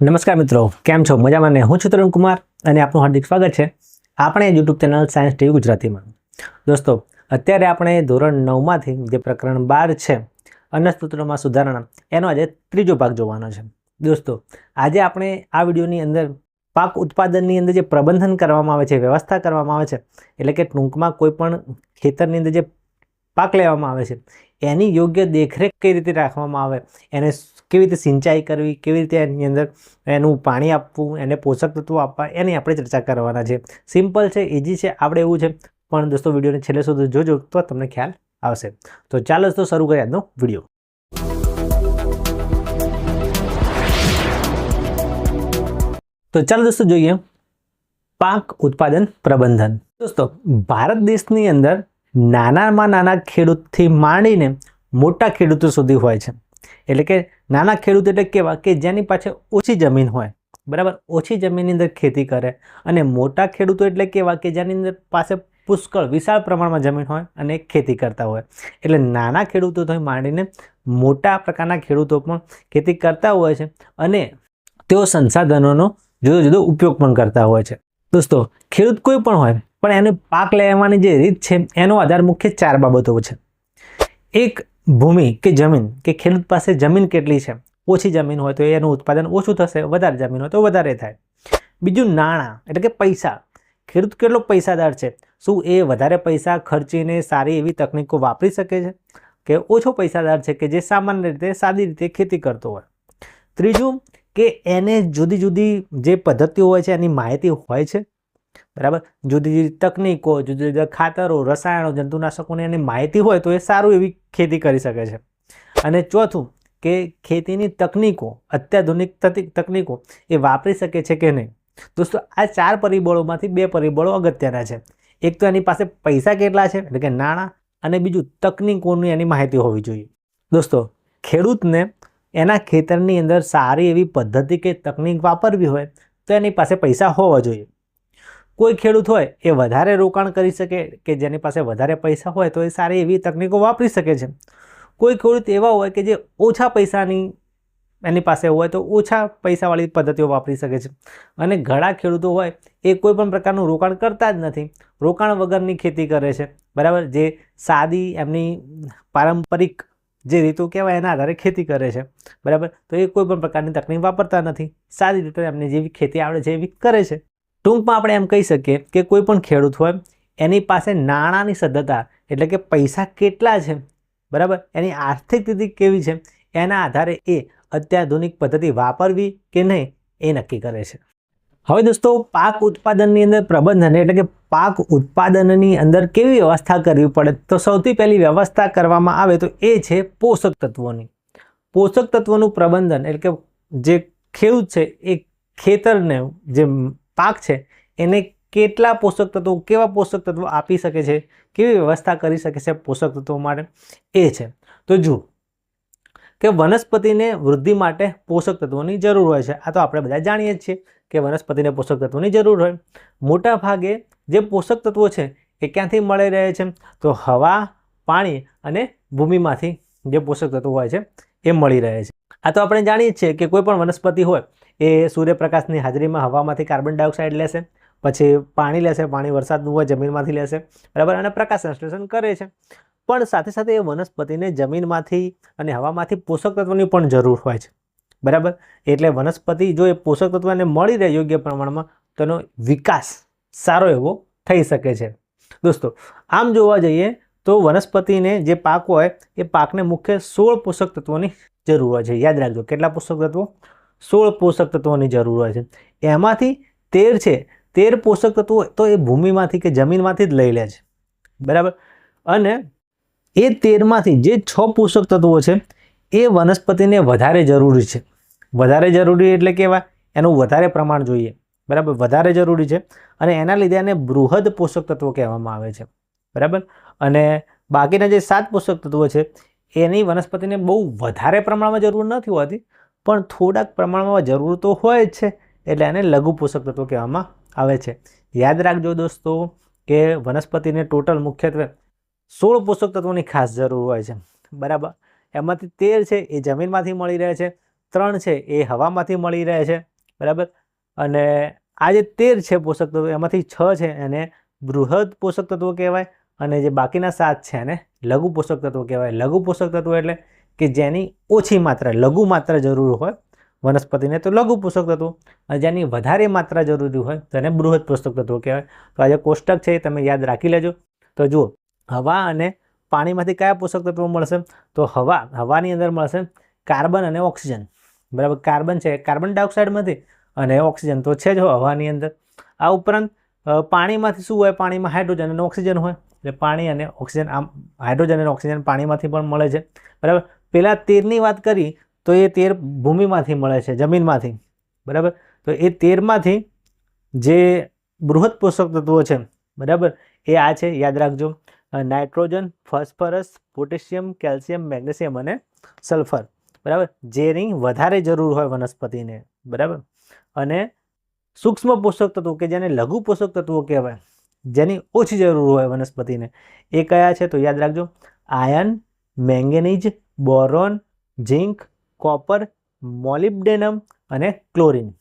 નમસ્કાર મિત્રો, કેમ છો? મજામાં ને? હું છું તરુણ કુમાર અને આપનું હાર્દિક સ્વાગત છે આપણે યુટ્યુબ ચેનલ સાયન્સ ટીવી ગુજરાતીમાં. દોસ્તો, અત્યારે આપણે ધોરણ નવમાંથી જે પ્રકરણ બાર છે અન્નસ્ત્રોત્રોમાં સુધારણા, એનો આજે ત્રીજો ભાગ જોવાનો છે. દોસ્તો, આજે આપણે આ વિડીયોની અંદર પાક ઉત્પાદનની અંદર જે પ્રબંધન કરવામાં આવે છે, વ્યવસ્થા કરવામાં આવે છે, એટલે કે ટૂંકમાં કોઈ પણ ખેતરની અંદર જે પાક લેવામાં આવે છે. એની યોગ્ય દેખરેખ કઈ રીતે રાખવામાં આવે? એને કેવી રીતે સિંચાઈ કરવી? કેવી રીતે એની અંદર એનું પાણી આપવું? એને પોષક તત્વો આપવા? એની આપણે ચર્ચા કરવાના છે. સિમ્પલ છે ઇઝી છે, આપણે એવું છે. પણ દોસ્તો, વિડીયોને છેલ્લે સુધી જોજો તો તમને ખ્યાલ આવશે. તો ચાલો તો શરૂ કરીએ આજનો વીડિયો. તો ચાલો દોસ્તો, જોઈએ પાક ઉત્પાદન પ્રબંધન. દોસ્તો, ભારત દેશની અંદર નાનામાં નાના ખેડૂતથી માંડીને મોટા ખેડૂતો સુધી હોય છે. એટલે કે નાના ખેડૂત એટલે કેવા? કે જેની પાસે ઓછી જમીન હોય. બરાબર? ઓછી જમીનની અંદર ખેતી કરે. અને મોટા ખેડૂતો એટલે કેવા? કે જેની અંદર પાસે પુષ્કળ વિશાળ પ્રમાણમાં જમીન હોય અને ખેતી કરતા હોય. એટલે નાના ખેડૂતોથી માંડીને મોટા પ્રકારના ખેડૂતો પણ ખેતી કરતા હોય છે અને તેઓ સંસાધનોનો જુદો જુદો ઉપયોગ પણ કરતા હોય છે. દોસ્તો, ખેડૂત કોઈ પણ હોય પણ એને પાક લેવાની જે રીત છે, એનો આધાર મુખ્ય ચાર બાબતો છે. એક, ભૂમિ કે જમીન કે ખેડૂત પાસે જમીન કેટલી છે? ઓછી જમીન હોય તો એનું ઉત્પાદન ઓછું થશે, વધારે જમીન હોય તો વધારે થાય. બીજું, નાણાં એટલે કે પૈસા. ખેડૂત કેટલો પૈસાદાર છે? શું એ વધારે પૈસા ખર્ચીને સારી એવી તકનીકો વાપરી શકે છે? કે ઓછો પૈસાદાર છે કે જે સામાન્ય રીતે સાદી રીતે ખેતી કરતો હોય? ત્રીજું, કે એને જુદી જુદી જે પદ્ધતિઓ હોય છે, એની માહિતી હોય છે? બરાબર? જુદી જુદી તકનીકો, જુદા જુદા ખાતરો, રસાયણો, જંતુનાશકોની એની માહિતી હોય તો એ સારું એવી ખેતી કરી શકે છે. અને ચોથું કે ખેતીની તકનીકો, અત્યાધુનિક તકનીકો એ વાપરી શકે છે કે નહીં? દોસ્તો, આ ચાર પરિબળોમાંથી બે પરિબળો અગત્યના છે. એક તો એની પાસે પૈસા કેટલા છે? એટલે કે નાણાં અને બીજું તકનીકોની એની માહિતી હોવી જોઈએ. દોસ્તો, ખેડૂતને એના ખેતરની અંદર સારી એવી પદ્ધતિ કે તકનીક વાપરવી હોય તો એની પાસે પૈસા હોવા જોઈએ. કોઈ ખેડૂત હોય એ વધારે રોકાણ કરી શકે કે જેની પાસે વધારે પૈસા હોય તો એ સારી એવી તકનીકો વાપરી શકે છે. કોઈ ખેડૂત એવા હોય કે જે ઓછા પૈસાની એની પાસે હોય તો ઓછા પૈસાવાળી પદ્ધતિઓ વાપરી શકે છે. અને ઘણા ખેડૂતો હોય એ કોઈ પણ પ્રકારનું રોકાણ કરતા જ નથી. રોકાણ વગરની ખેતી કરે છે. બરાબર? જે સાદી એમની પારંપરિક જે રીતો કહેવાય એના આધારે ખેતી કરે છે. બરાબર? તો એ કોઈ પણ પ્રકારની તકનીક વાપરતા નથી. સાદી રીતે એમને જેવી ખેતી આવડે છે એવી કરે છે. ટૂંકમાં આપણે એમ કહી શકીએ કે કોઈ પણ ખેડૂત હોય, એની પાસે નાણાંની સદ્ધતા એટલે કે પૈસા કેટલા છે, બરાબર? એની આર્થિક સ્થિતિ કેવી છે, એના આધારે એ અત્યાધુનિક પદ્ધતિ વાપરવી કે નહીં એ નક્કી કરે છે. હવે દોસ્તો, પાક ઉત્પાદનની અંદર પ્રબંધન એટલે કે પાક ઉત્પાદનની અંદર કેવી વ્યવસ્થા કરવી પડે? તો સૌથી પહેલી વ્યવસ્થા કરવામાં આવે તો એ છે પોષક તત્વોની. પોષક તત્વોનું પ્રબંધન એટલે કે જે ખેડૂત છે એ ખેતરને જે પાક છે, એને કેટલા પોષક તત્વો, કેવા પોષક તત્વો આપી શકે છે, કેવી વ્યવસ્થા કરી શકે છે પોષક તત્વો માટે, એ છે. તો જુઓ કે વનસ્પતિને વૃદ્ધિ માટે પોષક તત્વોની જરૂર હોય છે. આ તો આપણે બધા જાણીએ જ છીએ કે વનસ્પતિને પોષક તત્વોની જરૂર હોય. મોટા ભાગે જે પોષક તત્વો છે, એ ક્યાંથી મળી રહે છે? તો હવા, પાણી અને ભૂમિમાંથી જે પોષક તત્વો હોય છે એ મળી રહે છે. આ તો આપણે જાણીએ છીએ કે કોઈ પણ વનસ્પતિ હોય, એ સૂર્યપ્રકાશની હાજરીમાં હવામાંથી કાર્બન ડાયોક્સાઇડ લેશે, પછી પાણી લેશે, પાણી વરસાદનું હોય જમીનમાંથી લેશે, બરાબર, અને પ્રકાશ સંશ્લેષણ કરે છે. પણ સાથે સાથે એ વનસ્પતિને જમીનમાંથી અને હવામાંથી પોષક તત્વની પણ જરૂર હોય છે. બરાબર? એટલે વનસ્પતિ જો એ પોષક તત્વને મળી રહે યોગ્ય પ્રમાણમાં તેનો વિકાસ સારો એવો થઈ શકે છે. દોસ્તો, આમ જોવા જઈએ તો વનસ્પતિને જે પાક હોય, એ પાકને મુખ્ય સોળ પોષક તત્વોની જરૂર હોય છે. યાદ રાખજો, કેટલા પોષક તત્વો? સોળ પોષક તત્વોની જરૂર હોય છે. એમાંથી તેર છે, તેર પોષક તત્વો તો એ ભૂમિમાંથી કે જમીનમાંથી જ લઈ લે છે. બરાબર? અને એ તેરમાંથી જે છ પોષક તત્વો છે, એ વનસ્પતિને વધારે જરૂરી છે. વધારે જરૂરી એટલે કેવા? એનું વધારે પ્રમાણ જોઈએ. બરાબર? વધારે જરૂરી છે. અને એના લીધે એને બૃહદ પોષક તત્વો કહેવામાં આવે છે. બરાબર? અને બાકીના જે સાત પોષક તત્વો છે, એની વનસ્પતિને બહુ વધારે પ્રમાણમાં જરૂર નથી હોતી, પણ થોડાક પ્રમાણમાં જરૂર તો હોય જ છે, એટલે એને લઘુ પોષક તત્વો કહેવામાં આવે છે. યાદ રાખજો દોસ્તો કે વનસ્પતિને ટોટલ મુખ્યત્વે સોળ પોષક તત્વોની ખાસ જરૂર હોય છે. બરાબર? એમાંથી તેર છે એ જમીનમાંથી મળી રહે છે, ત્રણ છે એ હવામાંથી મળી રહે છે, બરાબર? અને આ જે તેર છે પોષક તત્વો, એમાંથી છ છે એને બૃહદ પોષક તત્વો કહેવાય અને જે બાકીના સાત છે એને લઘુ પોષક તત્વો કહેવાય. લઘુ પોષક તત્વો એટલે કે જેની ઓછી માત્રા, લઘુ માત્રા જરૂર હોય વનસ્પતિને તો લઘુ પોષક તત્વો. અને જેની વધારે માત્રા જરૂરી હોય તો એને બૃહદ પોષક તત્વો કહેવાય. તો આ જે કોષ્ટક છે એ તમે યાદ રાખી લેજો. તો જુઓ, હવા અને પાણીમાંથી કયા પોષક તત્વો મળશે? તો હવા, હવાની અંદર મળશે કાર્બન અને ઓક્સિજન. બરાબર, કાર્બન છે કાર્બન ડાયોક્સાઇડમાંથી અને ઓક્સિજન તો છે જ હવાની અંદર. આ ઉપરાંત પાણીમાંથી શું હોય? પાણીમાં હાઇડ્રોજન અને ઓક્સિજન હોય. એટલે પાણી અને ઓક્સિજન, આમ હાઇડ્રોજન અને ઓક્સિજન પાણીમાંથી પણ મળે છે. બરાબર? પહેલાં તેરની વાત કરી, તો એ તેર ભૂમિમાંથી મળે છે, જમીનમાંથી. બરાબર? તો એ તેરમાંથી જે બૃહદ પોષક તત્વો છે, બરાબર? એ આ છે, યાદ રાખજો. Nitrogen, phosphorus, potassium, calcium, magnesium અને સલ્ફર. બરાબર? જેની વધારે જરૂર હોય વનસ્પતિને. બરાબર? અને સૂક્ષ્મ પોષક તત્વો કે જેને લઘુ પોષક તત્વો કહેવાય. જેની ઓછી જરૂર હોય વનસ્પતિને. એ કયા છે તો યાદ રાખજો. Iron manganese, boron, zinc, copper, molybdenum અને ક્લોરિન.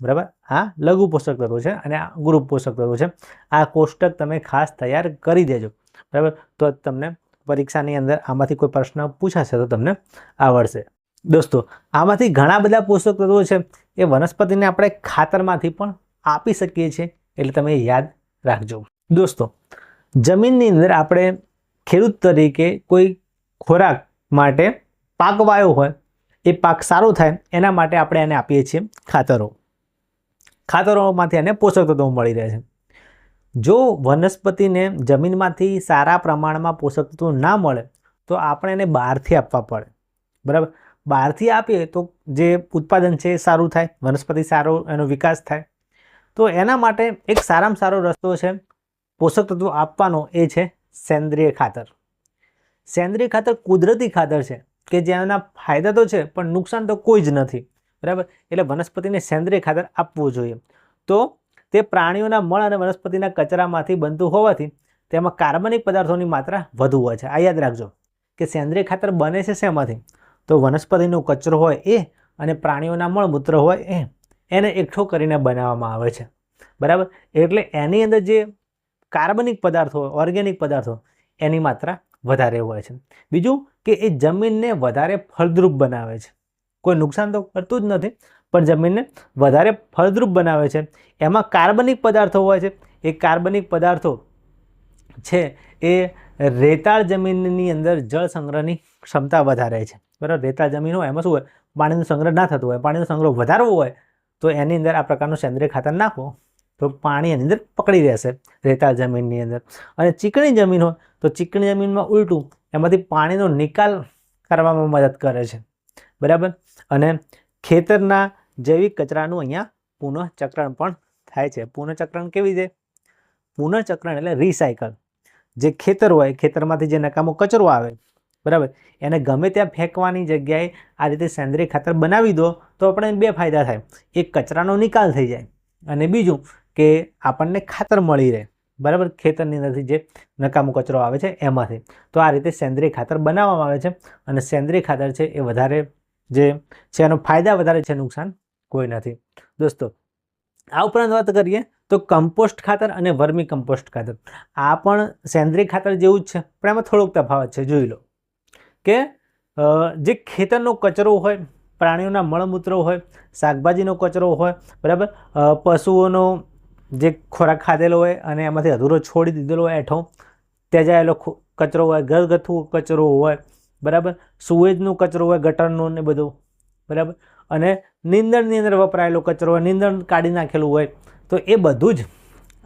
બરાબર? આ લઘુ પોષક તત્વો છે અને આ ગ્રુપ પોષક તત્વો છે. આ કોષ્ટક તમે ખાસ તૈયાર કરી દેજો. બરાબર? તો તમને પરીક્ષાની અંદર આમાંથી કોઈ પ્રશ્ન પૂછાશે તો તમને આવડશે. દોસ્તો, આમાંથી ઘણા બધા પોષક તત્વો છે. એ વનસ્પતિને આપણે ખાતરમાંથી પણ આપી શકીએ છીએ. એટલે તમે યાદ રાખજો. દોસ્તો, જમીનની અંદર આપણે ખેડૂત તરીકે કોઈ ખોરાક માટે પાક વાયો હોય, એ પાક સારો થાય, એના માટે આપણે એને આપીએ છીએ ખાતરો. ખાતરોમાંથી એને પોષક તત્વો મળી રહે છે. જો વનસ્પતિને જમીનમાંથી સારા પ્રમાણમાં પોષક તત્વો ના મળે, તો આપણે એને બહારથી આપવા પડે. બરાબર? બહારથી આપીએ તો જે ઉત્પાદન છે એ સારું થાય, વનસ્પતિ સારો, એનો વિકાસ થાય. તો એના માટે એક સારામાં સારો રસ્તો છે પોષક તત્વો આપવાનો એ છે સેન્દ્રિય ખાતર. સેન્દ્રિય ખાતર કુદરતી ખાતર છે કે જેના ફાયદા તો છે, પણ નુકસાન તો કોઈ જ નથી. બરાબર? એટલે વનસ્પતિને સેન્દ્રિય ખાતર આપવું જોઈએ. તો તે પ્રાણીઓના મળ અને વનસ્પતિના કચરામાંથી બનતું હોવાથી તેમાં કાર્બનિક પદાર્થોની માત્રા વધુ હોય છે. આ યાદ રાખજો કે સેન્દ્રિય ખાતર બને છે શેમાંથી? તો વનસ્પતિનો કચરો હોય એ અને પ્રાણીઓના મળમૂત્ર હોય એ. એને એકઠો કરીને બનાવવામાં આવે છે. બરાબર? એટલે એની અંદર જે કાર્બનિક પદાર્થો, ઓર્ગેનિક પદાર્થો એની માત્રા વધારે હોય છે. બીજું કે એ જમીનને વધારે ફળદ્રુપ બનાવે છે. કોઈ નુકસાન તો કરતું જ નથી, પણ જમીનને વધારે ફળદ્રુપ બનાવે છે. એમાં કાર્બનિક પદાર્થો હોય છે. એ કાર્બનિક પદાર્થો છે એ રેતાળ જમીનની અંદર જળ સંગ્રહની ક્ષમતા વધારે છે. બરાબર? રેતાળ જમીન હોય, એમાં શું હોય? પાણીનો સંગ્રહ ના થતો હોય, પાણીનો સંગ્રહ વધારવો હોય, તો એની અંદર આ પ્રકારનું સેન્દ્રિય ખાતર નાખો તો પાણી એની અંદર પકડી રહેશે, રેતાળ જમીનની અંદર. અને ચીકણી જમીન હોય તો ચીકણી જમીનમાં ઉલટું એમાંથી પાણીનો નિકાલ કરવામાં મદદ કરે છે. બરાબર? અને ખેતરના જૈવિક કચરાનું અહીંયા પુનઃચક્રણ પણ થાય છે. પુનઃચક્રણ કેવી રીતે પુનઃચક્રણ એટલે રિસાયકલ જે ખેતર હોય, ખેતરમાંથી જે નકામો કચરો આવે, બરાબર? એને ગમે ત્યાં ફેંકવાની જગ્યાએ આ રીતે સેન્દ્રિય ખાતર બનાવી દો તો આપણે બે ફાયદા થાય. એક કચરાનો નિકાલ થઈ જાય અને બીજું કે આપણને ખાતર મળી રહે. બરાબર? ખેતરની અંદરથી જે નકામો કચરો આવે છે એમાંથી. તો આ રીતે સેન્દ્રિય ખાતર બનાવવામાં આવે છે અને સેન્દ્રિય ખાતર છે એ વધારે જે છે એનો ફાયદા વધારે છે, નુકસાન કોઈ નથી. દોસ્તો, આ ઉપરાંત વાત કરીએ તો કમ્પોસ્ટ ખાતર અને વર્મી કમ્પોસ્ટ ખાતર. આ પણ સેન્દ્રિય ખાતર જેવું જ છે, પણ એમાં થોડોક તફાવત છે. જોઈ લો. કે જે ખેતરનો કચરો હોય, પ્રાણીઓના મળમૂત્રો હોય, શાકભાજીનો કચરો હોય, બરાબર? પશુઓનો જે ખોરાક ખાધેલો હોય અને એમાંથી અધૂરો છોડી દીધેલો હોય એઠો તેજાયેલો કચરો હોય, ઘરગથ્થુ કચરો હોય, બરાબર? સુએજનું કચરો હોય, ગટરનું ને બધું, બરાબર? અને નીંદણની અંદર વપરાયેલો કચરો હોય, નીંદણ કાઢી નાખેલું હોય, તો એ બધું જ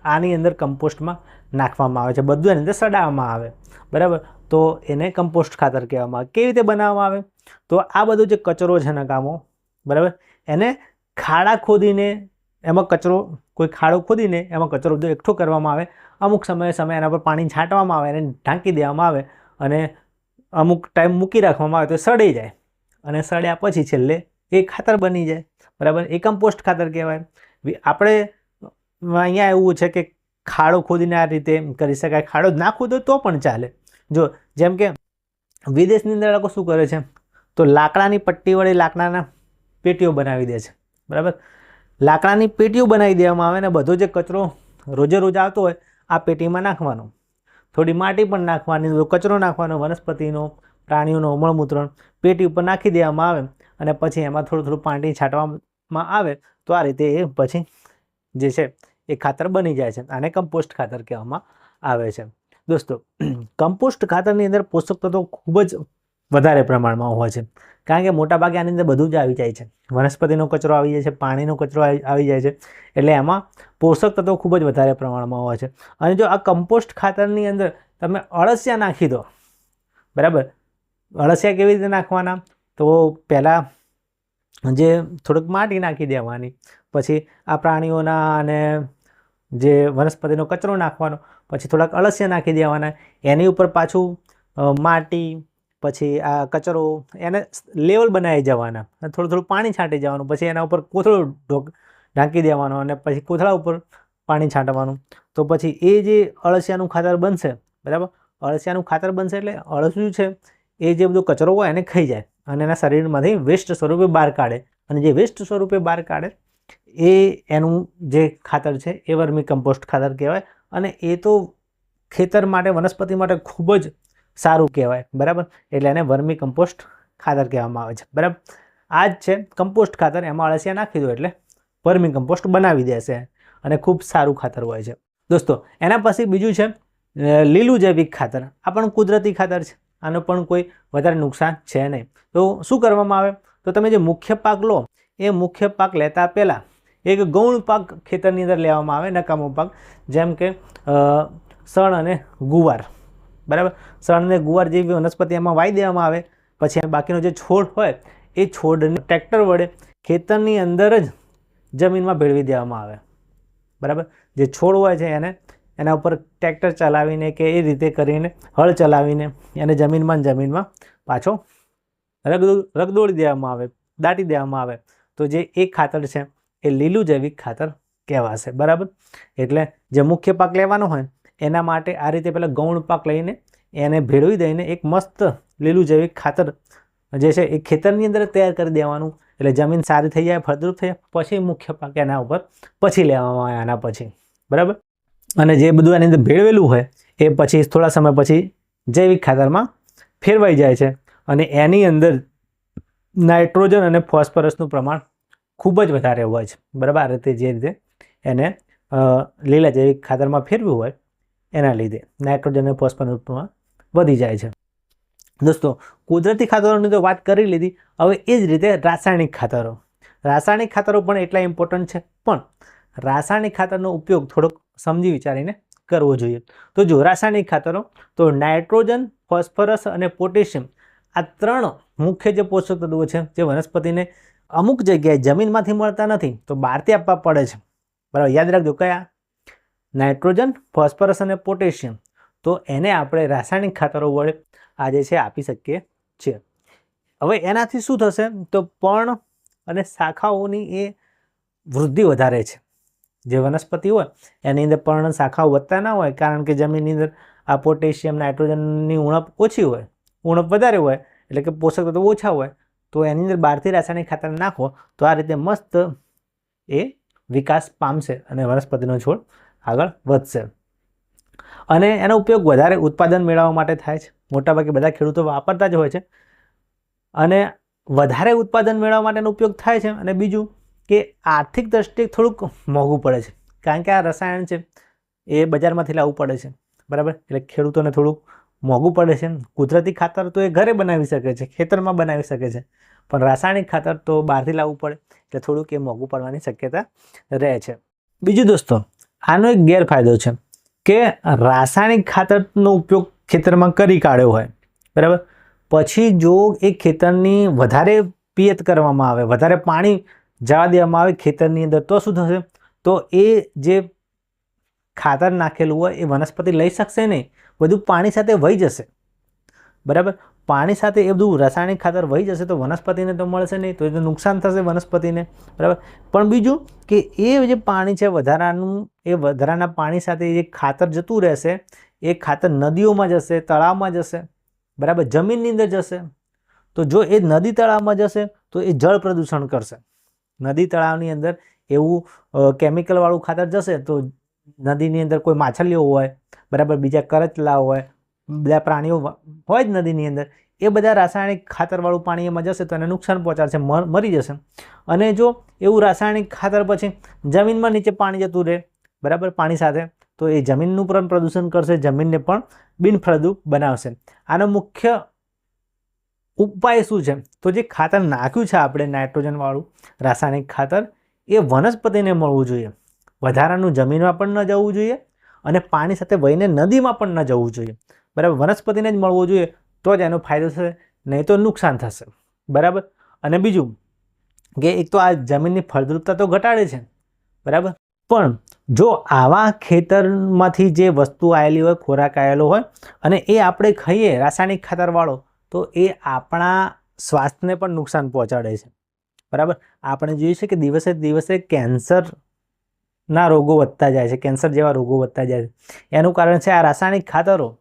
આની અંદર કમ્પોસ્ટમાં નાખવામાં આવે છે. બધું એની અંદર સડાવવામાં આવે, બરાબર? તો એને કમ્પોસ્ટ ખાતર કહેવામાં આવે. કેવી રીતે બનાવવામાં આવે? તો આ બધો જે કચરો છે નકામો, બરાબર? એને ખાડા ખોદીને એમાં કચરો કોઈ ખાડો ખોદીને એમાં કચરો બધો એકઠો કરવામાં આવે. અમુક સમયે સમય એના પર પાણી છાંટવામાં આવે, એને ઢાંકી દેવામાં આવે અને અમુક ટાઈમ મૂકી રાખવામાં આવે તો સડી જાય. અને સડ્યા પછી છેલ્લે એ ખાતર બની જાય. બરાબર? એ કમ્પોસ્ટ ખાતર કહેવાય. આપણે અહીંયા એવું છે કે ખાડો ખોદીને આ રીતે કરી શકાય. ખાડો ના ખોદો તો પણ ચાલે. જો, જેમ કે વિદેશની અંદર લોકો શું કરે છે? તો લાકડાની પટ્ટી વડે લાકડાના પેટીઓ બનાવી દે છે. બરાબર? લાકડાની પેટીઓ બનાવી દેવામાં આવે ને બધો જે કચરો રોજે રોજ આવતો હોય, આ પેટીમાં નાખવાનો. થોડી માટી પણ નાખવાની કચરો નાખવાનો, વનસ્પતિનો, પ્રાણીઓનો મળમૂત્રણ પેટી ઉપર નાખી દેવામાં આવે અને પછી એમાં થોડું થોડું પાણી છાંટવામાં આવે તો આ રીતે એ પછી જે છે એ ખાતર બની જાય છે આને કમ્પોસ્ટ ખાતર કહેવામાં આવે છે. દોસ્તો, કમ્પોસ્ટ ખાતરની અંદર પોષક તત્વો ખૂબ જ વધારે પ્રમાણમાં હોય છે. કારણ કે મોટાભાગે આની અંદર બધું જ આવી જાય છે. વનસ્પતિનો કચરો આવી જાય છે, પાણીનો કચરો આવી જાય છે. એટલે એમાં પોષક તત્વો ખૂબ જ વધારે પ્રમાણમાં હોય છે. અને જો આ કમ્પોસ્ટ ખાતરની અંદર તમે અળસિયા નાખી દો, બરાબર? અળસિયા કેવી રીતે નાખવાના? તો પહેલાં જે થોડુંક માટી નાખી દેવાની, પછી આ પ્રાણીઓના અને જે વનસ્પતિનો કચરો નાખવાનો, પછી થોડાક અળસિયા નાખી દેવાના. એની ઉપર પાછું માટી પછી આ કચરો એને લેવલ બનાવી જવાના. થોડું થોડું પાણી છાંટી જવાનું પછી એના ઉપર કોથળો ઢોક ઢાંકી દેવાનો અને પછી કોથળા ઉપર પાણી છાંટવાનું. તો પછી એ જે અળસિયાનું ખાતર બનશે, બરાબર? અળસિયાનું ખાતર બનશે એટલે અળસિયું છે, એ જે બધો કચરો હોય એને ખાઈ જાય અને એના શરીરમાંથી વેસ્ટ સ્વરૂપે બહાર કાઢે. અને જે વેસ્ટ સ્વરૂપે બહાર કાઢે, એ એનું જે ખાતર છે, એ વર્મી કમ્પોસ્ટ ખાતર કહેવાય. અને એ તો ખેતર માટે, વનસ્પતિ માટે ખૂબ જ સારું કહેવાય, બરાબર? એટલે એને વર્મી કમ્પોસ્ટ ખાતર કહેવામાં આવે છે, બરાબર? આ જ છે કમ્પોસ્ટ ખાતર, એમાં અળસિયા નાખી દો એટલે વર્મી કમ્પોસ્ટ બનાવી દેશે અને ખૂબ સારું ખાતર હોય છે. દોસ્તો, એના પછી બીજું છે લીલું જૈવિક ખાતર. આ પણ કુદરતી ખાતર છે, આનું પણ કોઈ વધારે નુકસાન છે નહીં. તો શું કરવામાં આવે? તો તમે જે મુખ્ય પાક લો, એ મુખ્ય પાક લેતા પહેલાં એક ગૌણ પાક ખેતરની અંદર લેવામાં આવે, નકામો પાક, જેમ કે સણ અને ગુવાર. બરાબર? સણ ગુવાર જેવી વનસ્પતિ એમાં વાવી દેવામાં આવે. પછી બાકીનો જે છોડ હોય, એ છોડને ટ્રેક્ટર વડે ખેતરની અંદર જ જમીનમાં ભેળવી દેવામાં આવે. બરાબર? જે છોડ હોય છે એને, એના ઉપર ટ્રેક્ટર ચલાવીને કે એ રીતે કરીને હળ ચલાવીને એને જમીનમાં જમીનમાં પાછો રગદો રગદોળી દેવામાં આવે, દાટી દેવામાં આવે. તો જે એ ખાતર છે, એ લીલું જૈવિક ખાતર કહેવાશે. બરાબર? એટલે જે મુખ્ય પાક લેવાનો હોય એના માટે આ રીતે પહેલાં ગૌણ પાક લઈને એને ભેળવી દઈને એક મસ્ત લીલું જૈવિક ખાતર જે છે એ ખેતરની અંદર તૈયાર કરી દેવાનું. એટલે જમીન સારી થઈ જાય, ફળદ્રુપ થઈ પછી મુખ્ય પાક એના ઉપર પછી લેવામાં આવે આના પછી. બરાબર? અને જે બધું એની અંદર ભેળવેલું હોય એ પછી થોડા સમય પછી જૈવિક ખાતરમાં ફેરવાઈ જાય છે. અને એની અંદર નાઇટ્રોજન અને ફોસ્ફરસનું પ્રમાણ ખૂબ જ વધારે હોય છે. બરાબર? આ રીતે જે રીતે એને લીલા જૈવિક ખાતરમાં ફેરવ્યું હોય એના લીધે. નાઇટ્રોજન અને ફોસ્ફરસનું પ્રમાણ વધી જાય છે. દોસ્તો, કુદરતી ખાતરોની તો વાત કરી લીધી. હવે એ જ રીતે રાસાયણિક ખાતરો. રાસાયણિક ખાતરો પણ એટલા ઇમ્પોર્ટન્ટ છે. પણ રાસાયણિક ખાતરનો ઉપયોગ થોડોક સમજી વિચારીને કરવો જોઈએ. તો જો રાસાયણિક ખાતરો, તો નાઇટ્રોજન ફોસ્ફરસ અને પોટેશિયમ આ ત્રણ મુખ્ય જે પોષક તત્વો છે, જે વનસ્પતિને અમુક જગ્યાએ જમીનમાંથી મળતા નથી, તો બહારથી આપવા પડે છે. બરાબર? યાદ રાખજો, કયા? નાઇટ્રોજન, ફોસ્ફરસ અને પોટેશિયમ. તો એને આપણે રાસાયણિક ખાતરો વડે આજે છે આપી શકીએ છીએ. હવે એનાથી શું થશે? તો પણ અને શાખાઓની એ વૃદ્ધિ વધારે છે. જે વનસ્પતિ હોય, એની અંદર પર્ણ શાખાઓ વધતા ના હોય, કારણ કે જમીનની અંદર આ પોટેશિયમ, નાઇટ્રોજનની ઉણપ ઓછી હોય, ઉણપ વધારે હોય, એટલે કે પોષક તત્વો ઓછા હોય, તો એની અંદર બહારથી રાસાયણિક ખાતર નાખો, તો આ રીતે મસ્ત એ વિકાસ પામશે અને વનસ્પતિનો છોડ આગળ વધશે. અને એનો ઉપયોગ વધારે ઉત્પાદન મેળવવા માટે થાય છે. મોટાભાગે બધા ખેડૂતો વાપરતા જ હોય છે. અને વધારે ઉત્પાદન મેળવવા માટેનો ઉપયોગ થાય છે. અને બીજું કે આર્થિક દ્રષ્ટિએ થોડુંક મોંઘું પડે છે. કારણ કે આ રસાયણ છે, એ બજારમાંથી લાવવું પડે છે. બરાબર? એટલે ખેડૂતોને થોડુંક મોંઘું પડે છે. કુદરતી ખાતર તો એ ઘરે બનાવી શકે છે, ખેતરમાં બનાવી શકે છે. પણ રાસાયણિક ખાતર તો બહારથી લાવવું પડે. એટલે થોડુંક એ મોંઘું પડવાની શક્યતા રહે છે. બીજું દોસ્તો આનો એક ગેરફાયદો છે કે રાસાયણિક ખાતરનો ઉપયોગ ખેતરમાં કરી કાઢ્યો હોય, બરાબર? પછી જો એ ખેતરની વધારે પિયત કરવામાં આવે, વધારે પાણી જવા દેવામાં આવે ખેતરની અંદર, તો શું થશે? તો એ જે ખાતર નાખેલું હોય એ વનસ્પતિ લઈ શકશે નહીં, બધું પાણી સાથે વહી જશે. બરાબર? પાણી સાથે એ બધું રાસાયણિક ખાતર વહી જશે તો વનસ્પતિને તો મળશે નહીં, તો એ તો નુકસાન થશે વનસ્પતિને. બરાબર? પણ બીજું કે એ જે પાણી છે વધારાનું, એ વધારાના પાણી સાથે જે ખાતર જતું રહેશે, એ ખાતર નદીઓમાં જશે, તળાવમાં જશે, બરાબર? જમીનની અંદર જશે. તો જો એ નદી તળાવમાં જશે, તો એ જળ પ્રદૂષણ કરશે. નદી તળાવની અંદર એવું કેમિકલવાળું ખાતર જશે તો નદીની અંદર કોઈ માછલીઓ હોય, બરાબર? બીજા કરચલા હોય બધા પ્રાણીઓ હોય જ નદીની અંદર. એ બધા રાસાયણિક ખાતરવાળું પાણી એમાં જશે તો એને નુકસાન પહોંચાડશે મરી જશે. અને જો એવું રાસાયણિક ખાતર પછી જમીનમાં નીચે પાણી જતું રહે, બરાબર, પાણી સાથે, તો એ જમીનનું પણ પ્રદૂષણ કરશે, જમીનને પણ બિનફળદ્રુપ બનાવશે. આનો મુખ્ય ઉપાય શું છે? તો જે ખાતર નાખ્યું છે આપણે નાઇટ્રોજનવાળું રાસાયણિક ખાતર, એ વનસ્પતિને મળવું જોઈએ. વધારાનું જમીનમાં પણ ન જવું જોઈએ અને પાણી સાથે વહીને નદીમાં પણ ન જવું જોઈએ. બરાબર? વનસ્પતિને જ મળવો જોઈએ તો જ એનો ફાયદો થશે, નહીં તો નુકસાન થશે. બરાબર? અને બીજું કે એક તો આ જમીનની ફળદ્રુપતા તો ઘટાડે છે. બરાબર? પણ જો આવા ખેતરમાંથી જે વસ્તુ આવેલી હોય, ખોરાક આવેલો હોય, અને એ આપણે ખાઈએ, રાસાયણિક ખાતરવાળો, તો એ આપણા સ્વાસ્થ્યને પણ નુકસાન પહોંચાડે છે. બરાબર? આપણે જોઈએ છે કે દિવસે દિવસે કેન્સરના રોગો વધતા જાય છે, કેન્સર જેવા રોગો વધતા જાય છે. એનું કારણ છે આ રાસાયણિક ખાતરો.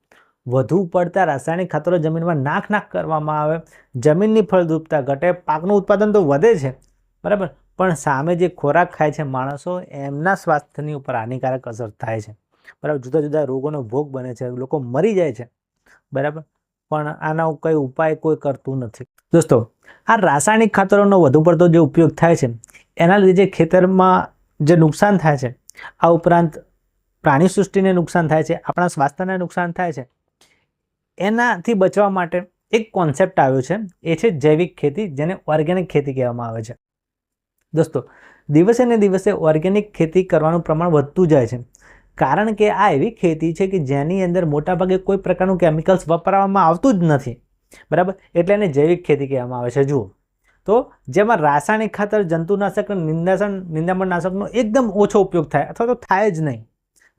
વધુ પડતા રાસાયણિક ખાતરો જમીનમાં નાખ નાખ કરવામાં આવે. જમીનની ફળદ્રુપતા ઘટે, પાકનું ઉત્પાદન તો વધે છે, બરાબર? પણ સામે જે ખોરાક ખાય છે માણસો, એમના સ્વાસ્થ્યની ઉપર હાનિકારક અસર થાય છે. બરાબર? જુદા જુદા રોગોનો ભોગ બને છે, લોકો મરી જાય છે, બરાબર? પણ આના કંઈ ઉપાય કોઈ કરતું નથી. દોસ્તો, આ રાસાયણિક ખાતરોનો વધુ પડતો જે ઉપયોગ થાય છે, એના લીધે જે ખેતરમાં જે નુકસાન થાય છે, આ ઉપરાંત પ્રાણી સૃષ્ટિને નુકસાન થાય છે, આપણા સ્વાસ્થ્યને નુકસાન થાય છે એનાથી બચવા માટે એક કોન્સેપ્ટ આવ્યો છે. એ છે જૈવિક ખેતી, જેને ઓર્ગેનિક ખેતી કહેવામાં આવે છે. દોસ્તો, દિવસે ને દિવસે ઓર્ગેનિક ખેતી કરવાનું પ્રમાણ વધતું જાય છે. કારણ કે આ એવી ખેતી છે કે જેની અંદર મોટાભાગે કોઈ પ્રકારનું કેમિકલ્સ વપરાવવામાં આવતું જ નથી. બરાબર? એટલે એને જૈવિક ખેતી કહેવામાં આવે છે. જુઓ. તો જેમાં રાસાયણિક ખાતર, જંતુનાશક અને નિંદાસન, નિંદામણનાશકનો એકદમ ઓછો ઉપયોગ થાય, અથવા તો થાય જ નહીં.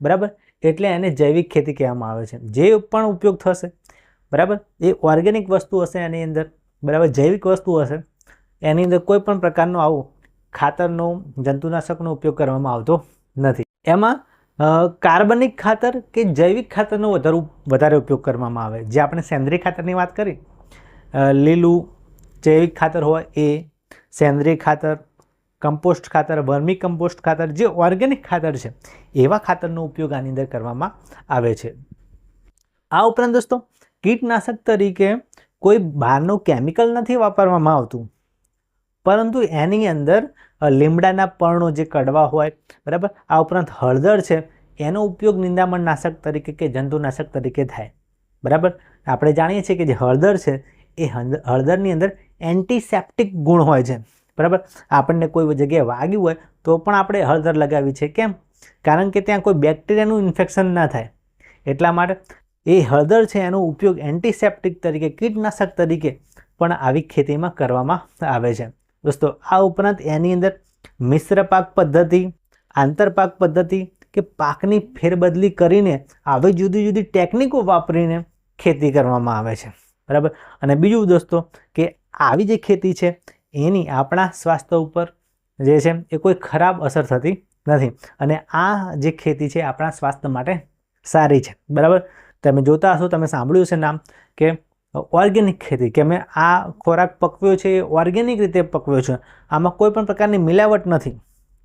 બરાબર? એટલે એને જૈવિક ખેતી કહેવામાં આવે છે. જે પણ ઉપયોગ થશે બરાબર? એ ઓર્ગેનિક વસ્તુ હશે એની અંદર. બરાબર? જૈવિક વસ્તુ હશે. એની અંદર કોઈ પણ પ્રકારનો આવું ખાતરનો, જંતુનાશકનો ઉપયોગ કરવામાં આવતો નથી. એમાં કાર્બનિક ખાતર કે જૈવિક ખાતરનો વધારે વધારે ઉપયોગ કરવામાં આવે. જે આપણે સેન્દ્રિય ખાતરની વાત કરી લીલું જૈવિક ખાતર હોય એ સેન્દ્રિય ખાતર, કમ્પોસ્ટ ખાતર, વર્મી કમ્પોસ્ટ ખાતર, જે ઓર્ગેનિક ખાતર છે, એવા ખાતરનો ઉપયોગ આની અંદર કરવામાં આવે છે. આ ઉપરાંત દોસ્તો કીટનાશક તરીકે કોઈ બહારનું કેમિકલ નથી વાપરવામાં આવતું. પરંતુ એની અંદર લીમડાના પર્ણો જે કડવા હોય, બરાબર? આ ઉપરાંત હળદર છે, એનો ઉપયોગ નિંદામણ નાશક તરીકે કે જંતુનાશક તરીકે થાય. બરાબર? આપણે જાણીએ છીએ કે જે હળદર છે, એ હળદ- હળદરની અંદર એન્ટિસેપ્ટિક ગુણ હોય છે. બરાબર? આપણને કોઈ જગ્યાએ વાગ્યું હોય, તો પણ આપણે હળદર લગાવી છે. કેમ? કારણ કે ત્યાં કોઈ બેક્ટેરિયાનું ઇન્ફેક્શન ના થાય. એટલા માટે એ હળદર છે, એનો ઉપયોગ એન્ટિસેપ્ટિક તરીકે, કીટનાશક તરીકે પણ આવી ખેતીમાં કરવામાં આવે છે. દોસ્તો, આ ઉપરાંત એની અંદર મિશ્ર પાક પદ્ધતિ આંતરપાક પદ્ધતિ કે પાકની ફેરબદલી કરીને આવી જુદી જુદી ટેકનિકો વાપરીને ખેતી કરવામાં આવે છે. બરાબર? અને બીજું દોસ્તો, કે આવી જે ખેતી છે, એની આપણા સ્વાસ્થ્ય ઉપર જે છે, એ કોઈ ખરાબ અસર થતી નથી. અને આ જે ખેતી છે આપણા સ્વાસ્થ્ય માટે સારી છે. બરાબર? તમે જોતા હશો, તમે સાંભળ્યું છે નામ કે ઓર્ગેનિક ખેતી, કે મેં આ ખોરાક પકવ્યો છે એ ઓર્ગેનિક રીતે પકવ્યો છે. આમાં કોઈ પણ પ્રકારની મિલાવટ નથી.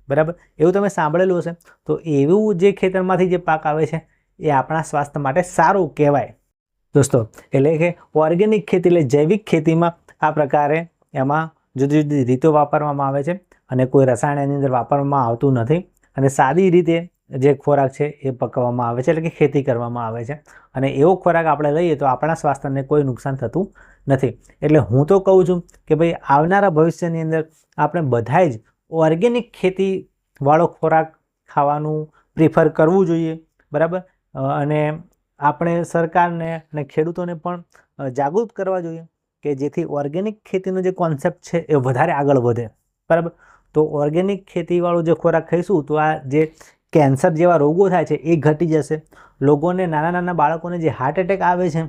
બરાબર? એવું તમે સાંભળેલું હશે. તો એવું જે ખેતરમાંથી જે પાક આવે છે, એ આપણા સ્વાસ્થ્ય માટે સારું કહેવાય. દોસ્તો, એટલે કે ઓર્ગેનિક ખેતી એટલે જૈવિક ખેતીમાં આ પ્રકારે એમાં જુદી જુદી રીતો વાપરવામાં આવે છે અને કોઈ રસાયણ એની અંદર વાપરવામાં આવતું નથી અને સાદી રીતે જે ખોરાક છે એ પકવવામાં આવે છે, એટલે કે ખેતી કરવામાં આવે છે. અને એવો ખોરાક આપણે લઈએ તો આપણા સ્વાસ્થ્યને કોઈ નુકસાન થતું નથી. એટલે હું તો કહું છું કે ભાઈ, આવનારા ભવિષ્યની અંદર આપણે બધાએ જ ઓર્ગેનિક ખેતીવાળો ખોરાક ખાવાનું પ્રિફર કરવું જોઈએ, બરાબર? અને આપણે સરકારને અને ખેડૂતોને પણ જાગૃત કરવા જોઈએ કે જેથી ઓર્ગેનિક ખેતીનો જે કોન્સેપ્ટ છે એ વધારે આગળ વધે, બરાબર? તો ઓર્ગેનિક ખેતીવાળો જે ખોરાક ખાઈશું તો આ જે કેન્સર જેવા રોગો થાય છે, એ ઘટી જશે. લોકોને, નાના નાના બાળકોને જે હાર્ટ એટેક આવે છે,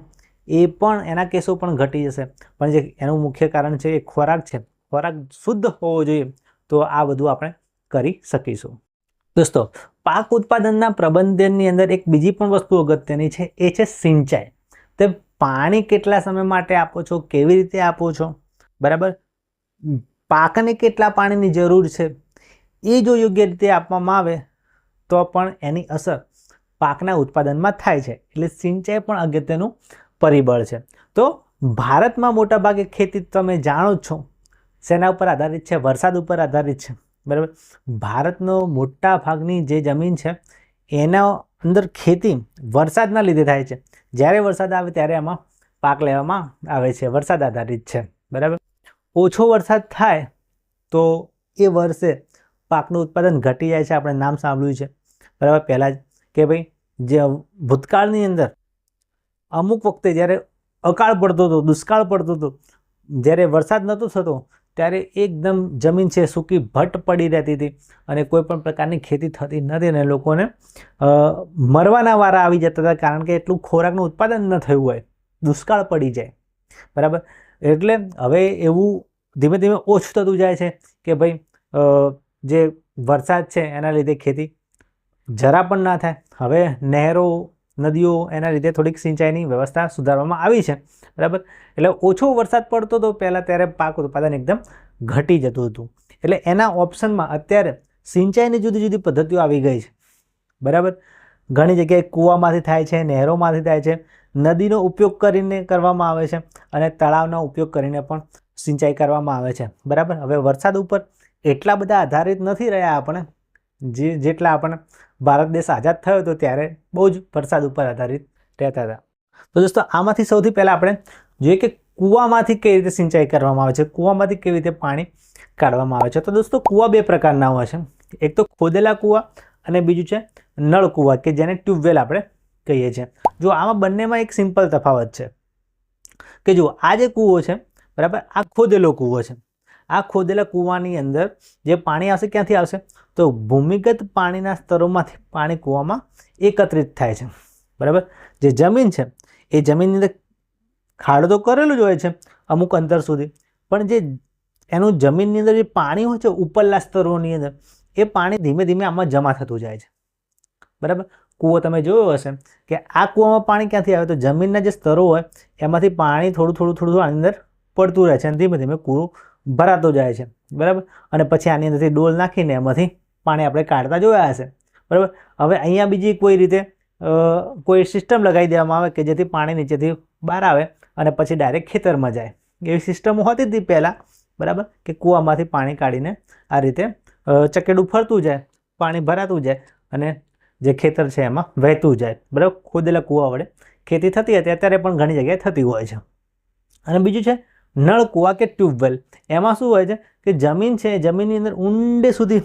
એ પણ એના કેસો પણ ઘટી જશે. પણ જે એનું મુખ્ય કારણ છે, એ ખોરાક છે. ખોરાક શુદ્ધ હોવો જોઈએ, તો આ બધું આપણે કરી શકીશું. દોસ્તો, પાક ઉત્પાદનના પ્રબંધનની અંદર એક બીજી પણ વસ્તુ અગત્યની છે, એ છે સિંચાઈ. તે પાણી કેટલા સમય માટે આપો છો, કેવી રીતે આપો છો? બરાબર? પાકને કેટલા પાણીની જરૂર છે? એ જો યોગ્ય રીતે આપવામાં આવે તો પણ એની અસર પાકના ઉત્પાદનમાં થાય છે. એટલે સિંચાઈ પણ અગત્યનું પરિબળ છે. તો ભારતમાં મોટાભાગે ખેતી તમે જાણો જ છો. શેના ઉપર આધારિત છે, વરસાદ ઉપર આધારિત છે. બરાબર? ભારતનો મોટા ભાગની જે જમીન છે, એના અંદર ખેતી વરસાદના લીધે થાય છે. જ્યારે વરસાદ આવે ત્યારે એમાં પાક લેવામાં આવે છે, વરસાદ આધારિત છે. બરાબર? ઓછો વરસાદ થાય તો એ વર્ષે પાકનું ઉત્પાદન ઘટી જાય છે. આપણે નામ સાંભળ્યું છે. બરાબર? પહેલાં જ કે ભાઈ, જે ભૂતકાળની અંદર અમુક વખતે જ્યારે અકાળ પડતો હતો, દુષ્કાળ પડતો હતો, જ્યારે વરસાદ નહોતો થતો, ત્યારે એકદમ જમીન છે સૂકી ભટ્ટ પડી રહેતી હતી અને કોઈ પણ પ્રકારની ખેતી થતી નથી અને લોકોને મરવાના વારા આવી જતા હતા કારણ કે એટલું ખોરાકનું ઉત્પાદન ન થયું હોય. દુષ્કાળ પડી જાય. બરાબર? એટલે હવે એવું ધીમે ધીમે ઓછું થતું જાય છે કે ભાઈ જે વરસાદ છે એના લીધે ખેતી જરા પણ ના થાય. હવે નહેરો, નદીઓ એના લીધે થોડીક સિંચાઈની વ્યવસ્થા સુધારવામાં આવી છે. બરાબર? એટલે ઓછો વરસાદ પડતો હતો પહેલાં ત્યારે પાક ઉત્પાદન એકદમ ઘટી જતું હતું. એટલે એના ઓપ્શનમાં અત્યારે સિંચાઈની જુદી જુદી પદ્ધતિઓ આવી ગઈ છે. બરાબર? ઘણી જગ્યાએ કૂવામાંથી થાય છે, નહેરોમાંથી થાય છે. નદીનો ઉપયોગ કરીને કરવામાં આવે છે અને તળાવનો ઉપયોગ કરીને પણ સિંચાઈ કરવામાં આવે છે. બરાબર? હવે વરસાદ ઉપર એટલા બધા આધારિત નથી રહ્યા આપણે, જે જેટલા આપણે ભારત દેશ આઝાદ થયો હતો ત્યારે બહુ જ વરસાદ ઉપર આધારિત રહેતા હતા. તો દોસ્તો, આમાંથી સૌથી પહેલાં આપણે જોઈએ કે કૂવામાંથી કેવી રીતે સિંચાઈ કરવામાં આવે છે, કૂવામાંથી કેવી રીતે પાણી કાઢવામાં આવે છે. તો દોસ્તો, કૂવા બે પ્રકારના હોય છે. એક તો ખોદેલા કૂવા અને બીજું છે નળ કૂવા, કે જેને ટ્યુબવેલ આપણે કહીએ છીએ. જો, આમાં બંનેમાં એક સિમ્પલ તફાવત છે કે જુઓ, આ જે કૂવો છે, બરાબર, આ ખોદેલો કૂવો છે. આ ખોદેલા કૂવાની અંદર જે પાણી આવશે, ક્યાંથી આવશે? તો ભૂમિગત પાણીના સ્તરોમાંથી પાણી કૂવામાં એકત્રિત થાય છે. બરાબર? જે જમીન છે, એ જમીનની અંદર ખાડો તો કરેલું જ હોય છે અમુક અંતર સુધી. પણ જે એનું જમીનની અંદર જે પાણી હોય છે, ઉપરના સ્તરોની અંદર, એ પાણી ધીમે ધીમે આમાં જમા થતું જાય છે. બરાબર? કૂવો તમે જોયો હશે કે આ કૂવામાં પાણી ક્યાંથી આવે? તો જમીનના જે સ્તરો હોય, એમાંથી પાણી થોડું થોડું થોડું આની અંદર પડતું રહે છે અને ધીમે ધીમે કૂવો ભરાતો જાય છે. બરાબર? અને પછી આની અંદરથી ડોલ નાખીને એમાંથી પાણી આપણે કાઢતા જોયા હશે. બરાબર? હવે અહીંયા બીજી કોઈ રીતે કોઈ સિસ્ટમ લગાવી દેવામાં આવે કે જેથી પાણી નીચેથી બહાર આવે અને પછી ડાયરેક્ટ ખેતરમાં જાય. એવી સિસ્ટમ હોતી હતી પહેલાં, બરાબર? કે કૂવામાંથી પાણી કાઢીને આ રીતે ચકેડું ફરતું જાય, પાણી ભરાતું જાય અને જે ખેતર છે એમાં વહેતું જાય. બરાબર? ખોદેલા કૂવા વડે ખેતી થતી હતી, અત્યારે પણ ઘણી જગ્યાએ થતી હોય છે. અને બીજું છે, નળ કૂવા કે ટ્યુબવેલ એમાં શું હોય છે કે જમીન છે, જમીનની અંદર ઊંડે સુધી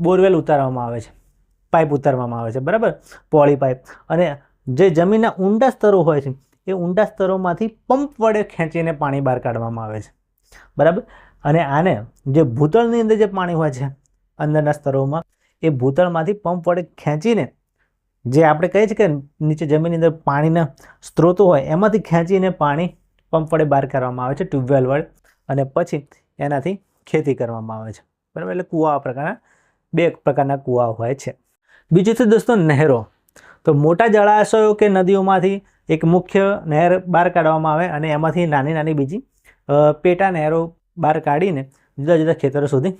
બોરવેલ ઉતારવામાં આવે છે. પાઇપ ઉતારવામાં આવે છે. બરાબર? Poly pipe. અને જે જમીનના ઊંડા સ્તરો હોય છે, એ ઊંડા સ્તરોમાંથી પંપ વડે ખેંચીને પાણી બહાર કાઢવામાં આવે છે. બરાબર? અને આને જે ભૂતળની અંદર જે પાણી હોય છે, અંદરના સ્તરોમાં, એ ભૂતળમાંથી પંપ વડે ખેંચીને જે આપણે કહીએ છીએ કે નીચે જમીનની અંદર પાણીના સ્ત્રોતો હોય, એમાંથી ખેંચીને પાણી પંપ વડે બહાર કાઢવામાં આવે છે, ટ્યુબવેલ વડે. અને પછી એનાથી ખેતી કરવામાં આવે છે. બરાબર? એટલે કૂવા આ પ્રકારના બે પ્રકારના કૂવા હોય છે. બીજું છે દોસ્તો નહેરો. તો મોટા જળાશયો કે નદીઓમાંથી એક મુખ્ય નહેર બહાર કાઢવામાં આવે અને એમાંથી નાની નાની બીજી પેટા નહેરો બહાર કાઢીને જુદા જુદા ખેતરો સુધી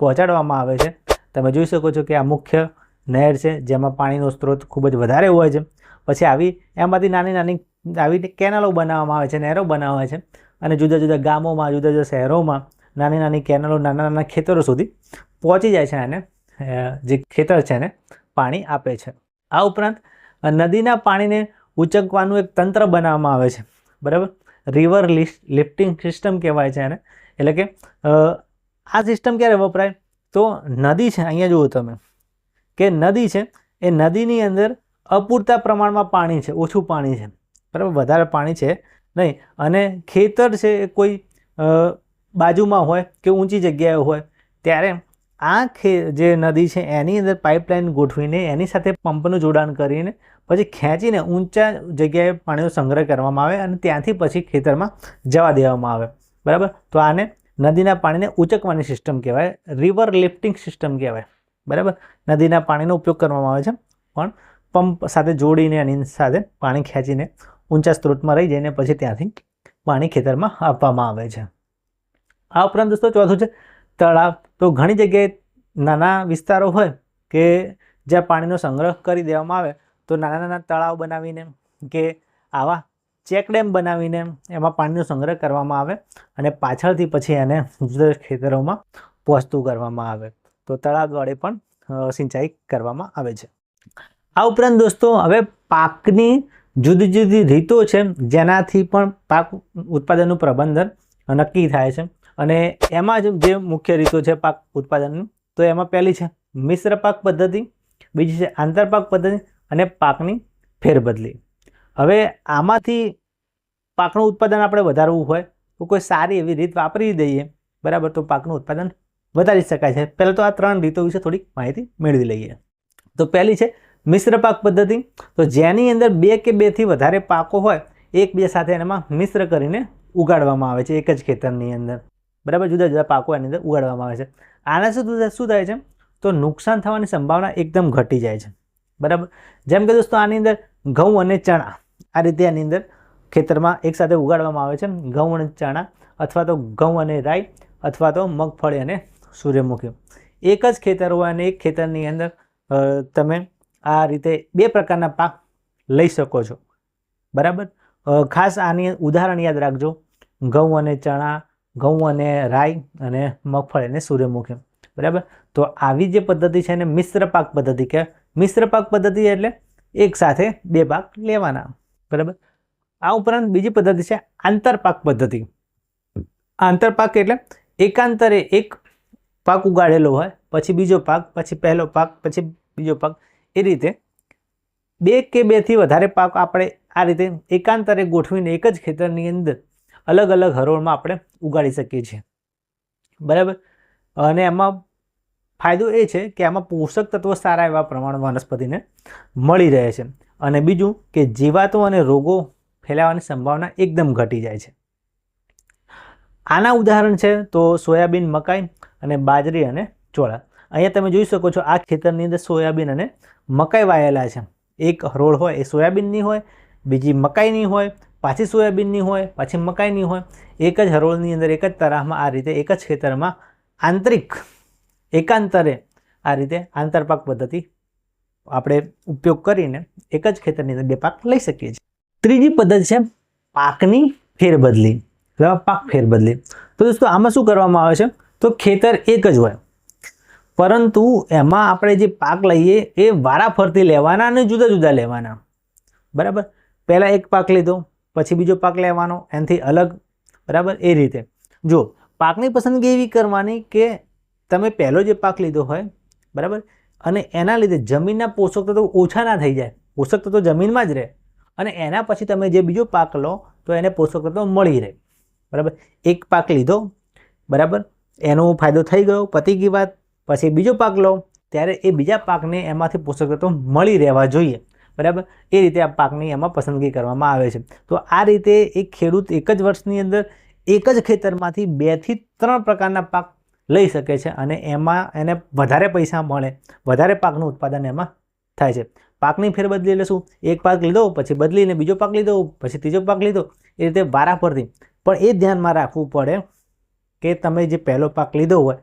પહોંચાડવામાં આવે છે. તમે જોઈ શકો છો કે આ મુખ્ય નહેર છે, જેમાં પાણીનો સ્ત્રોત ખૂબ જ વધારે હોય છે. પછી આવી એમાંથી નાની નાની, આવી કેનલો બનાવવામાં આવે છે, નહેરો બનાવે છે. અને જુદા જુદા ગામોમાં, જુદા જુદા શહેરોમાં નાની નાની કેનાલો નાના નાના ખેતરો સુધી પહોંચી જાય છે અને જે ખેતર છે એને પાણી આપે છે. આ ઉપરાંત નદીના પાણીને ઉચકવાનું એક તંત્ર બનાવવામાં આવે છે. બરાબર? રિવર લિફ્ટિંગ સિસ્ટમ કહેવાય છે એને. એટલે કે આ સિસ્ટમ ક્યારે વપરાય? તો નદી છે, અહીંયા જુઓ તમે, કે નદી છે, એ નદીની અંદર અપૂરતા પ્રમાણમાં પાણી છે, ઓછું પાણી છે. બરાબર? વધારે પાણી છે નહીં. અને ખેતર છે એ કોઈ બાજુમાં હોય કે ઊંચી જગ્યાએ હોય ત્યારે આ ખે, જે નદી છે, એની અંદર પાઇપલાઇન ગોઠવીને એની સાથે પંપનું જોડાણ કરીને પછી ખેંચીને ઊંચા જગ્યાએ પાણીનો સંગ્રહ કરવામાં આવે અને ત્યાંથી પછી ખેતરમાં જવા દેવામાં આવે. બરાબર? તો આને નદીના પાણીને ઉચકવાની સિસ્ટમ કહેવાય રિવર લિફ્ટિંગ સિસ્ટમ કહેવાય. બરાબર? નદીના પાણીનો ઉપયોગ કરવામાં આવે છે, પણ પંપ સાથે જોડીને એની સાથે પાણી ખેંચીને ઊંચા સ્ત્રોતમાં રહી જઈને પછી ત્યાંથી પાણી ખેતરમાં આપવામાં આવે છે. આ ઉપરાંત દોસ્તો, ચોથું છે તળાવ. તો ઘણી જગ્યાએ નાના વિસ્તારો હોય કે જ્યાં પાણીનો સંગ્રહ કરી દેવામાં આવે, તો નાના નાના તળાવ બનાવીને કે આવા ચેક ડેમ બનાવીને એમાં પાણીનો સંગ્રહ કરવામાં આવે અને પાછળથી પછી એને જુદા જુદા ખેતરોમાં પહોંચતું કરવામાં આવે. તો તળાવ વડે પણ સિંચાઈ કરવામાં આવે છે. આ ઉપરાંત દોસ્તો, હવે પાકની જુદી જુદી રીતો છે જેનાથી પણ પાક ઉત્પાદનનું પ્રબંધન નક્કી થાય છે. અને એમાં જ જે મુખ્ય રીતો છે પાક ઉત્પાદનની, તો એમાં પહેલી છે મિશ્ર પાક પદ્ધતિ, બીજી છે આંતરપાક પદ્ધતિ અને પાકની ફેરબદલી. હવે આમાંથી પાકનું ઉત્પાદન આપણે વધારવું હોય તો કોઈ સારી એવી રીત વાપરી દઈએ, બરાબર, તો પાકનું ઉત્પાદન વધારી શકાય છે. પહેલાં તો આ ત્રણ રીતો વિશે થોડીક માહિતી મેળવી લઈએ. તો પહેલી છે મિશ્ર પાક પદ્ધતિ, તો જેની અંદર બે કે બેથી વધારે પાકો હોય એકબીજા સાથે એમાં મિશ્ર કરીને ઉગાડવામાં આવે છે, એક જ ખેતરની અંદર. બરાબર, જુદા જુદા પાકો એની અંદર ઉગાડવામાં આવે છે. આના શું શું થાય છે? તો નુકસાન થવાની સંભાવના એકદમ ઘટી જાય છે. બરાબર? જેમ કે દોસ્તો, આની અંદર ઘઉં અને ચણા આ રીતે આની અંદર ખેતરમાં એકસાથે ઉગાડવામાં આવે છે. ઘઉં અને ચણા અથવા તો ઘઉં અને રાઈ અથવા તો મગફળી અને સૂર્યમુખી. એક જ ખેતર હોય અને એક ખેતરની અંદર તમે આ રીતે બે પ્રકારના પાક લઈ શકો છો. બરાબર? ખાસ આની ઉદાહરણ યાદ રાખજો. ઘઉં અને ચણા ઘઉં અને રાઈ અને મગફળી અને સૂર્યમુખી બરાબર? તો આવી જે પદ્ધતિ છે એને મિશ્ર પાક પદ્ધતિ કે મિશ્ર પાક પદ્ધતિ એટલે એક સાથે બે પાક લેવાના બરાબર? આ ઉપરાંત બીજી પદ્ધતિ છે આંતરપાક પદ્ધતિ. આંતરપાક એટલે એકાંતરે એક પાક ઉગાડેલો હોય, પછી બીજો પાક, પછી પહેલો પાક, પછી બીજો પાક. એ રીતે બે કે બેથી વધારે પાક આપણે આ રીતે એકાંતરે ગોઠવીને એક જ ખેતરની અંદર અલગ અલગ હરોળમાં આપણે ઉગાડી શકીએ છીએ. બરાબર? અને એમાં ફાયદો એ છે કે આમાં પોષક તત્વો સારા એવા પ્રમાણમાં વનસ્પતિને મળી રહે છે. અને બીજું કે જીવાતો અને રોગો ફેલાવાની સંભાવના એકદમ ઘટી જાય છે. આના ઉદાહરણ છે તો સોયાબીન મકાઈ અને બાજરી અને ચોળા. અહીંયા તમે જોઈ શકો છો આ ખેતરની અંદર સોયાબીન અને મકાઈ વાયેલા છે. એક હરોળ હોય એ સોયાબીનની હોય, બીજી મકાઈની હોય પાછી સોયાબીનની હોય, પાછી મકાઈની હોય, એક જ હરોળની અંદર, એક જ તરાહમાં આ રીતે, એક જ ખેતરમાં આંતરિક એકાંતરે આ રીતે આંતરપાક પદ્ધતિ આપણે ઉપયોગ કરીને એક જ ખેતરની અંદર બે પાક લઈ શકીએ છીએ. ત્રીજી પદ્ધતિ છે પાકની ફેરબદલી. અથવા પાક ફેરબદલી? તો દોસ્તો, આમાં શું કરવામાં આવે છે? તો ખેતર એક જ હોય. પરંતુ એમાં આપણે જે પાક લઈએ એ વારાફરતી લેવાના અને જુદા જુદા લેવાના. બરાબર? પહેલાં એક પાક લીધો પછી બીજો પાક લેવાનો, એનાથી અલગ, બરાબર? એ રીતે. જો, પાકની પસંદગી એવી કરવાની કે તમે પહેલો જે પાક લીધો હોય, બરાબર? અને એના લીધે જમીનના પોષક તત્વો ઓછા ના થઈ જાય. પોષક તત્વો જમીનમાં જ રહે. અને એના પછી તમે જે બીજો પાક લો, તો એને પોષક તત્વો મળી રહે. બરાબર? એક પાક લીધો, બરાબર? એનો ફાયદો થઈ ગયો, પતી ગઈ વાત. પછી બીજો પાક લો, ત્યારે એ બીજા પાકને એમાંથી પોષક તત્વો મળી રહેવા જોઈએ. બરાબર? એ રીતે આ પાકની એમાં પસંદગી કરવામાં આવે છે. તો આ રીતે એક ખેડૂત એક જ વર્ષની અંદર એક જ ખેતરમાંથી બેથી ત્રણ પ્રકારના પાક લઈ શકે છે અને એમાં એને વધારે પૈસા મળે. વધારે પાકનું ઉત્પાદન એમાં થાય છે. પાકની ફેરબદલી એટલે શું? એક પાક લીધો, પછી બદલીને બીજો પાક લીધો, પછી ત્રીજો પાક લીધો. એ રીતે વારા પણ એ ધ્યાનમાં રાખવું પડે કે તમે જે પહેલો પાક લીધો હોય,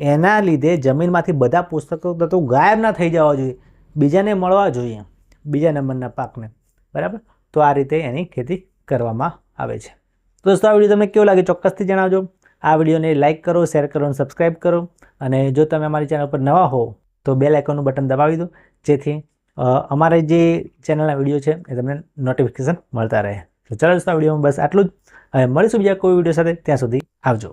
એના લીધે જમીનમાંથી બધા પુસ્તકો તત્વો ગાયબ ના થઈ જવા જોઈએ. બીજાને મળવા જોઈએ. બીજા નંબરના પાકને. બરાબર? તો આ રીતે એની ખેતી કરવામાં આવે છે. તો દોસ્તો, આ વીડિયો તમને કેવો લાગે ચોક્કસથી જણાવજો. આ વિડીયોને લાઇક કરો, શેર કરો અને સબસ્ક્રાઈબ કરો. અને જો તમે અમારી ચેનલ પર નવા હો, તો બેલ આઇકોનનું બટન દબાવી દો, જેથી અમારે જે ચેનલના વીડિયો છે, એ તમને નોટિફિકેશન મળતા રહે. તો ચાલો દોસ્તો, આ વિડીયોમાં બસ આટલું જ. હવે મળીશું બીજા કોઈ વીડિયો સાથે. ત્યાં સુધી આવજો.